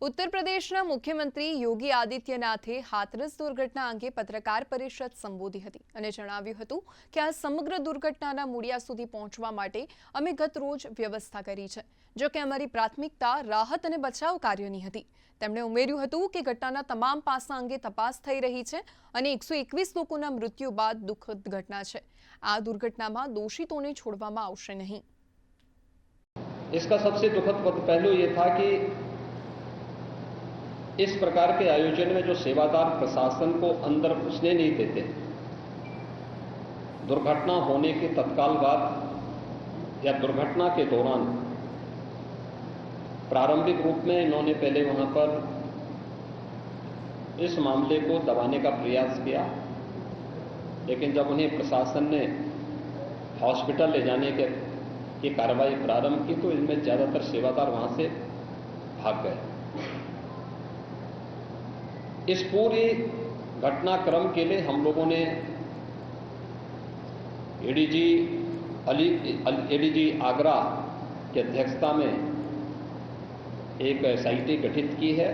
ઉત્તર પ્રદેશના મુખ્યમંત્રી યોગી આદિત્યનાથે હાથરસ દુર્ઘટના અંગે પત્રકાર પરિષદ સંબોધી હતી અને જણાવ્યું હતું કે આ સમગ્ર દુર્ઘટનાના મૂળિયા સુધી પહોંચવા માટે અમે ગત રોજ વ્યવસ્થા કરી છે જો કે અમારી પ્રાથમિકતા રાહત અને બચાવ કાર્યની હતી તેમણે ઉમેર્યું હતું કે ઘટનાના તમામ પાસા અંગે તપાસ થઈ રહી છે અને એકસો એકવીસ લોકોના મૃત્યુ બાદ દુઃખદ ઘટના છે આ દુર્ઘટનામાં દોષિતોને છોડવામાં આવશે નહીં इसका सबसे दुखद पद- पहलू ये था कि इस प्रकार के आयोजन में जो सेवादार प्रशासन को अंदर घुसने नहीं देते, दुर्घटना होने के तत्काल बाद या दुर्घटना के दौरान प्रारंभिक रूप में इन्होंने पहले वहाँ पर इस मामले को दबाने का प्रयास किया। लेकिन जब उन्हें प्रशासन ने हॉस्पिटल ले जाने के, की कार्रवाई प्रारंभ की तो इनमें ज़्यादातर सेवादार वहाँ से भाग गए। इस पूरी घटनाक्रम के लिए हम लोगों ने एडीजी अली एडीजी आगरा की अध्यक्षता में एक एसआईटी गठित की है।